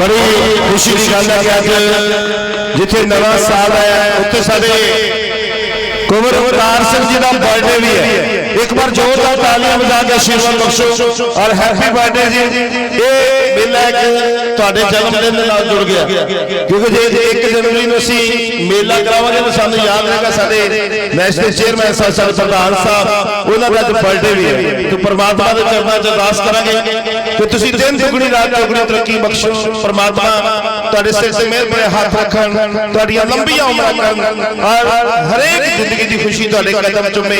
ਬੜੀ ਖੁਸ਼ੀ ਦੀ ਗੱਲ ਹੈ ਕਿ ਅੱਜ ਜਿੱਥੇ ਨਵਾਂ ਸਾਲ ਆਇਆ ਉੱਥੇ ਸਾਡੇ ਕੁਮਰ ਅਵਤਾਰ ਸਿੰਘ ਜੀ ਦਾ ਬਰਥਡੇ ਵੀ ਹੈ। ਇੱਕ ਵਾਰ ਜ਼ੋਰ ਜ਼ੋਰਦਾਰ ਤਾਲੀਆਂ ਵਜਾ ਕੇ ਆਸ਼ੀਰਵਾਦ ਬਖਸ਼ੋ ਔਰ ਹੈਪੀ ਬਰਥਡੇ ਜੀ। ਇਹ ਮੇਲਾ ਇੱਕ ਤੁਹਾਡੇ ਜਨਮ ਦਿਨ ਦੇ ਨਾਲ ਜੁੜ ਗਿਆ। ਕਿਉਂਕਿ ਜੇ ਜੇ 1 ਜਨਵਰੀ ਨੂੰ ਅਸੀਂ ਮੇਲਾ ਕਰਾਵਾਂਗੇ ਤਾਂ ਸਾਨੂੰ ਯਾਦ ਰਹੇਗਾ ਸਾਡੇ ਨੈਸ਼ਨਲ ਚੇਅਰਮੈਨ ਸਾਹਿਬ ਸਾਡੇ ਪ੍ਰਧਾਨ ਸਾਹਿਬ ਉਹਨਾਂ ਦਾ ਅੱਜ ਬਰਥਡੇ ਵੀ ਹੈ। ਤੇ ਪ੍ਰਮਾਤਮਾ ਦੇ ਚਰਨਾਂ 'ਚ ਅਰਦਾਸ ਕਰਾਂਗੇ ਕਿ ਤੁਸੀਂ ਦਿਨ ਦੁਗਣੀ ਰਾਤ ਚੌਗਣੀ ਤਰੱਕੀ ਬਖਸ਼ੋ। ਪ੍ਰਮਾਤਮਾ ਤੁਹਾਡੇ ਸਿਰ ਤੇ ਮਿਹਰ ਭਰੇ ਹੱਥ ਰੱਖਣ ਤੁਹਾਡੀਆਂ ਲੰਬੀਆਂ ਉਮਰਾਂ ਕਰਨ ਔਰ ਹਰੇਕ ਜ਼ਿੰਦਗੀ ਦੀ ਖੁਸ਼ੀ ਤੁਹਾਡੇ ਕਦਮ ਚੁੰਮੇ।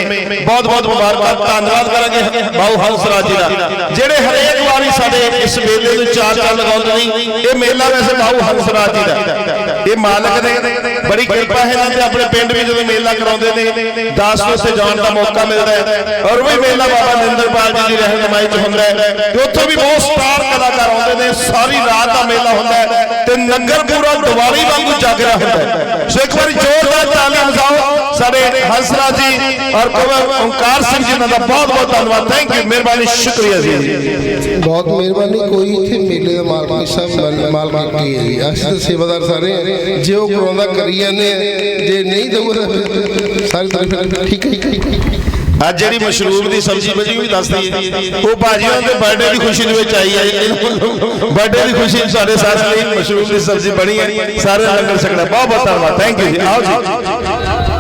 ਬਹੁਤ ਬਹੁਤ ਮੁਬਾਰਕਾਂ। ਧੰਨਵਾਦ ਕਰਾਂਗੇ ਬਾਉ ਹੰਸਰਾਜ ਜੀ ਦਾ। ਜਿਹੜੇ ਹਰੇਕ ਵਾਰੀ ਸਾਡੇ ਇਸ ਮੇਲੇ ਨੂੰ ਚਾਰ ਚਾਰ ਲਗਾਉਂਦੇ ਨੇ ਇਹ ਮੇਲਾ ਵੈਸੇ ਬਾਉ ਹੰਸਰਾਜ ਜੀ ਦਾ। ਇਹ ਮਾਲਕ ਨੇ ਬੜੀ ਕਿਰਪਾ ਹੈ ਇਹਨਾਂ ਤੇ ਆਪਣੇ ਪਿੰਡ ਵਿੱਚ ਜਦੋਂ ਮੇਲਾ ਕਰਾਉਂਦੇ ਨੇ, ਦਾਸ ਨੂੰ ਉੱਥੇ ਜਾਣ ਦਾ ਮੌਕਾ ਮਿਲਦਾ ਹੈ। ਔਰ ਉਹ ਵੀ ਮੇਲਾ ਬਾਬਾ ਨਿੰਦਰਪਾਲ ਜੀ ਦੀ ਰਹਿਨਮਾਈ 'ਚ ਹੁੰਦਾ ਹੈ। ਤੇ ਉੱਥੋਂ ਵੀ ਬਹੁਤ ਸਟਾਰ ਕਲਾਕਾਰ ਆਉਂਦੇ ਨੇ, ਸਾਰੀ ਰਾਤ ਦਾ ਮੇਲਾ ਹੁੰਦਾ ਹੈ। ਤੇ ਨਗਰ ਪੂਰਾ ਦੀਵਾਲੀ ਵਾਂਗੂ ਜਾਗ ਰਿਹਾ ਹੁੰਦਾ ਸੋ ਇੱਕ ਵਾਰੀ ਜ਼ੋਰਦਾਰ ਤਾਲੀਆਂ ਵਜਾਓ। ਸਾਡੇ ਹੰਸਰਾਜ ਜੀ ਔਰ ਕੁਮਰ ਓਮਕਾਰ ਸਿੰਘ ਜੀ ਦਾ ਬਹੁਤ ਬਹੁਤ ਧੰਨਵਾਦ। ਥੈਂਕ ਯੂ ਮਿਹਰਬਾਨੀ, ਸ਼ੁਕਰੀਆ ਜੀ। ਬਹੁਤ ਮਿਹਰਬਾਨੀ, ਕੋਈ ਇੱਥੇ ਮੇਲੇ ਦਾ ਮਾਲਕ ਨਹੀਂ ਮਾਲਕ ਕੀ ਹੈ ਜੀ। ਅਸੀਂ ਤਾਂ ਸੇਵਾਦਾਰ ਸਾਰੇ ਜੇ ਉਹ ਕਰਾਉਂਦਾ ਕਰੀ ਜਾਂਦੇ ਜੇ ਨਹੀਂ ਦਊਗਾ ਤਾਂ ਫਿਰ ਠੀਕ ਹੈ ਅੱਜ ਜਿਹੜੀ ਮਸ਼ਰੂਮ ਦੀ ਸਬਜ਼ੀ ਬਣੀ ਉਹ ਵੀ ਦੱਸਦੀ ਉਹ ਭਾਜੀਆਂ ਦੇ ਬਰਥਡੇ ਦੀ ਖੁਸ਼ੀ ਦੇ ਵਿੱਚ ਆਈ ਹੈ ਬਰਥਡੇ ਦੀ ਖੁਸ਼ੀ ਸਾਡੇ ਸਾਰੇ ਲਈ ਮਸ਼ਰੂਮ ਦੀ ਸਬਜ਼ੀ ਬਣੀ ਹੈ। ਸਾਰੇ ਲੰਗਰ ਛਕਣਾ। ਬਹੁਤ ਬਹੁਤ ਧੰਨਵਾਦ। ਥੈਂਕ ਯੂ ਜੀ ਆਓ ਜੀ।